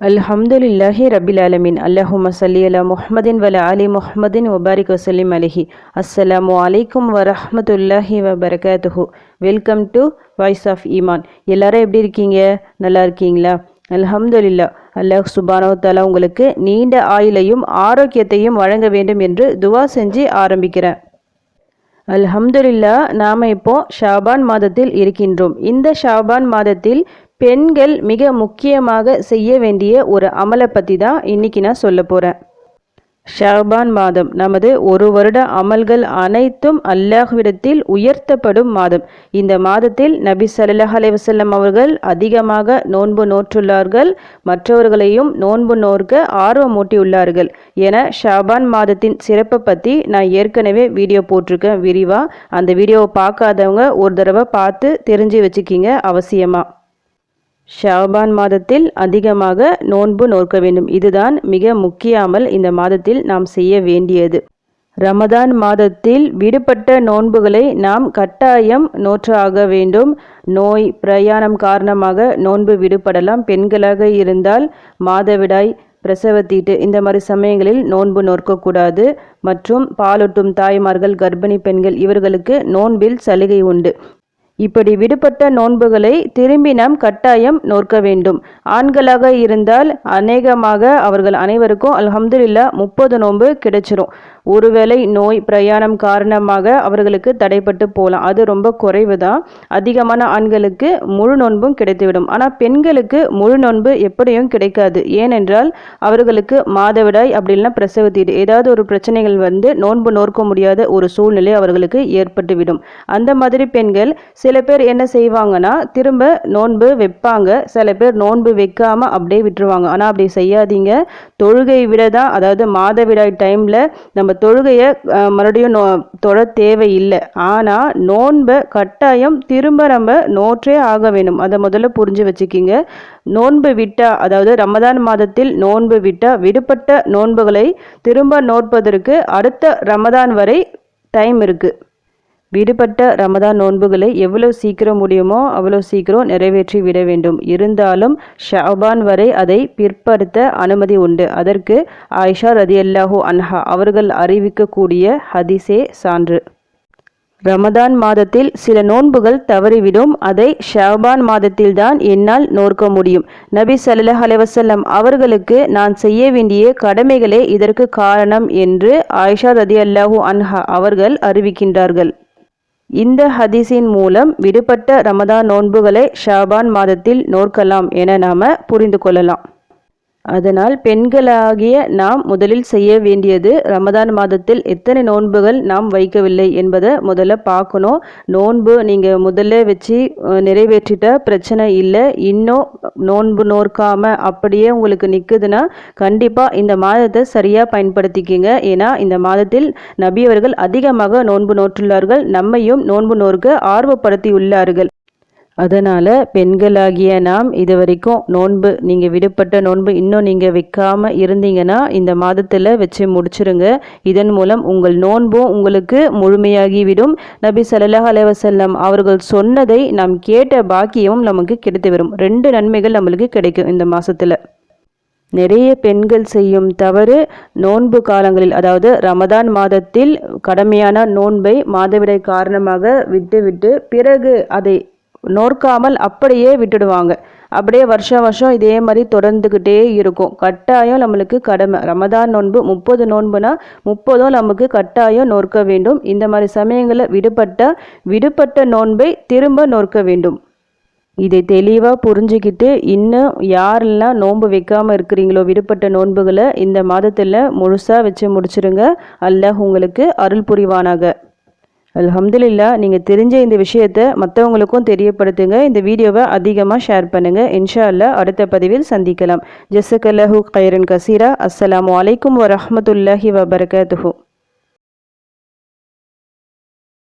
அல்ஹம்துலில்லாஹி ரபில் ஆலமின். அல்லாஹும சல்லி அலா முஹம்மதின் வல அலி முஹமதின் வபாரிக் வசலிம் அலிஹி. அஸ்ஸலாமு அலைக்கும் வரஹமத்துல்லாஹி வபரகாத்துஹு. வெல்கம் டு வாய்ஸ் ஆஃப் ஈமான். எல்லாரும் எப்படி இருக்கீங்க? நல்லா இருக்கீங்களா? அல்ஹம்துலில்லா. அல்லாஹ் சுபானவத்தாலா தலா உங்களுக்கு நீண்ட ஆயுளையும் ஆரோக்கியத்தையும் வழங்க வேண்டும் என்று துவா செஞ்சு ஆரம்பிக்கிறேன். அல்ஹம்துலில்லா நாம் இப்போ ஷாபான் மாதத்தில் இருக்கின்றோம். இந்த ஷாபான் மாதத்தில் பெண்கள் மிக முக்கியமாக செய்ய வேண்டிய ஒரு அமலை பற்றி தான் இன்னைக்கு நான் சொல்ல போகிறேன் ஷாபான் மாதம் நமது ஒரு வருட அமல்கள் அனைத்தும் அல்லாஹ்விடத்தில் உயர்த்தப்படும் மாதம். இந்த மாதத்தில் நபி சல்லாஹ் அலைவசல்லம் அவர்கள் அதிகமாக நோன்பு நோற்றுள்ளார்கள். மற்றவர்களையும் நோன்பு நோர்க்க ஆர்வமூட்டியுள்ளார்கள் என ஷாபான் மாதத்தின் சிறப்பை பற்றி நான் ஏற்கனவே வீடியோ போட்டிருக்கேன் விரிவாக அந்த வீடியோவை பார்க்காதவங்க ஒரு தடவை பார்த்து தெரிஞ்சு வச்சுக்கிங்க அவசியமாக ஷாபான் மாதத்தில் அதிகமாக நோன்பு நோக்க வேண்டும். இதுதான் மிக முக்கியாமல் இந்த மாதத்தில் நாம் செய்ய வேண்டியது. ரமதான் மாதத்தில் விடுபட்ட நோன்புகளை நாம் கட்டாயம் நோற்றாக வேண்டும். நோய் பிரயாணம் காரணமாக நோன்பு விடுபடலாம். பெண்களாக இருந்தால் மாதவிடாய் பிரசவத்தீட்டு இந்த மாதிரி சமயங்களில் நோன்பு நோற்கக்கூடாது. மற்றும் பாலூட்டும் தாய்மார்கள் கர்ப்பிணி பெண்கள் இவர்களுக்கு நோன்பில் சலுகை உண்டு. இப்படி விடுபட்ட நோன்புகளை திரும்பி நாம் கட்டாயம் நோக்க வேண்டும். ஆண்களாக இருந்தால் அநேகமாக அவர்கள் அனைவருக்கும் அலமதுல்லா முப்பது நோன்பு கிடைச்சிரும். ஒருவேளை நோய் பிரயாணம் காரணமாக அவர்களுக்கு தடைப்பட்டு போகலாம் அது ரொம்ப குறைவு தான் அதிகமான ஆண்களுக்கு முழு நோன்பும் கிடைத்துவிடும். ஆனால் பெண்களுக்கு முழு நோன்பு எப்படியும் கிடைக்காது. ஏனென்றால் அவர்களுக்கு மாதவிடாய் அப்படின்னா பிரசவத்தீடு. ஏதாவது ஒரு பிரச்சனைகள் வந்து நோன்பு நோக்க முடியாத ஒரு சூழ்நிலை அவர்களுக்கு ஏற்பட்டுவிடும். அந்த மாதிரி பெண்கள் சில சில பேர் என்ன செய்வாங்கன்னா திரும்ப நோன்பு வைப்பாங்க. சில பேர் நோன்பு வைக்காமல் அப்படியே விட்டுருவாங்க. ஆனால் அப்படி செய்யாதீங்க. தொழுகை விட தான் அதாவது மாதவிடாய் டைமில் நம்ம தொழுகையை மறுபடியும் நோ தொழ தேவையில்லை. ஆனால் நோன்பை கட்டாயம் திரும்ப நம்ம நோற்றே ஆக வேணும் அதை முதல்ல புரிஞ்சு வச்சுக்கிங்க. நோன்பு விட்டா அதாவது ரமதான் மாதத்தில் நோன்பு விட்டா விடுபட்ட நோன்புகளை திரும்ப நோட்பதற்கு அடுத்த ரமதான் வரை டைம் இருக்குது விடுபட்ட ரமதான் நோன்புகளை எவ்வளோ சீக்கிரம் முடியுமோ அவ்வளோ சீக்கிரம் நிறைவேற்றி விட வேண்டும். இருந்தாலும் ஷாபான் வரை அதை பிற்படுத்த அனுமதி உண்டு. அதற்கு ஆயிஷா ரதி அல்லாஹூ அன்ஹா அவர்கள் அறிவிக்கக்கூடிய ஹதிசே சான்று. ரமதான் மாதத்தில் சில நோன்புகள் தவறிவிடும். அதை ஷாபான் மாதத்தில்தான் என்னால் நோர்க்க முடியும். நபி சல்லாஹ் அலைவசல்லம் அவர்களுக்கு நான் செய்ய வேண்டிய கடமைகளே இதற்கு காரணம் என்று ஆயிஷா ரதி அல்லாஹூ அன்ஹா அவர்கள் அறிவிக்கின்றார்கள். இந்த ஹதீஸின் மூலம் விடுபட்ட ரமதான் நோன்புகளை ஷாபான் மாதத்தில் நோக்கலாம் என நாம் புரிந்து கொள்ளலாம். அதனால் பெண்களாகிய நாம் முதலில் செய்ய வேண்டியது ரமதான் மாதத்தில் எத்தனை நோன்புகள் நாம் வைக்கவில்லை என்பதை முதல்ல பார்க்கணும். நோன்பு நீங்கள் முதல்ல வச்சு நிறைவேற்றிட்ட பிரச்சனை இல்லை. இன்னும் நோன்பு நோற்காமல் அப்படியே உங்களுக்கு நிற்குதுன்னா கண்டிப்பாக இந்த மாதத்தை சரியாக பயன்படுத்திக்கிங்க. ஏன்னா இந்த மாதத்தில் நபியவர்கள் அதிகமாக நோன்பு நோற்றுள்ளார்கள். நம்மையும் நோன்பு நோர்க்க ஆர்வப்படுத்தியுள்ளார்கள் அதனால் பெண்களாகிய நாம் இது வரைக்கும் நோன்பு நீங்கள் விடுபட்ட நோன்பு இன்னும் நீங்கள் வைக்காமல் இருந்தீங்கன்னா இந்த மாதத்தில் வச்சு முடிச்சிருங்க. இதன் மூலம் உங்கள் நோன்பும் உங்களுக்கு முழுமையாகிவிடும். நபி சல்லாஹ் அலைவசல்லம் அவர்கள் சொன்னதை நாம் கேட்ட பாக்கியமும் நமக்கு கிடைத்து வரும் ரெண்டு நன்மைகள் நம்மளுக்கு கிடைக்கும் இந்த மாதத்தில் நிறைய பெண்கள் செய்யும் தவறு நோன்பு காலங்களில் அதாவது ரமதான் மாதத்தில் கடமையான நோன்பை மாதவிடை காரணமாக விட்டுவிட்டு பிறகு அதை நோற்காமல் அப்படியே விட்டுடுவாங்க. அப்படியே வருஷம் வருஷம் இதே மாதிரி தொடர்ந்துக்கிட்டே இருக்கும். கட்டாயம் நம்மளுக்கு கடமை. ரமதான் நோன்பு முப்பது நோன்புனா முப்பதும் நமக்கு கட்டாயம் நோற்க வேண்டும். இந்த மாதிரி சமயங்களில் விடுபட்ட விடுபட்ட நோன்பை திரும்ப நோற்க வேண்டும். இதை தெளிவாக புரிஞ்சுக்கிட்டு இன்னும் யாரெல்லாம் நோன்பு வைக்காமல் இருக்கிறீங்களோ விடுபட்ட நோன்புகளை இந்த மாதத்தில் முழுசாக வச்சு முடிச்சிருங்க. அல்ல உங்களுக்கு அருள் புரிவானாக. அல்ஹம்துலில்லா நீங்கள் தெரிஞ்ச இந்த விஷயத்தை மற்றவங்களுக்கும் தெரியப்படுத்துங்க. இந்த வீடியோவை அதிகமாக ஷேர் பண்ணுங்கள் இன்ஷா அல்லா அடுத்த பதிவில் சந்திக்கலாம். ஜசக்கல்லஹூ கைரன் கசீரா. அஸ்லாம் வலைக்கம் வரமத்துல்லாஹி வபர்கத்துஹூ.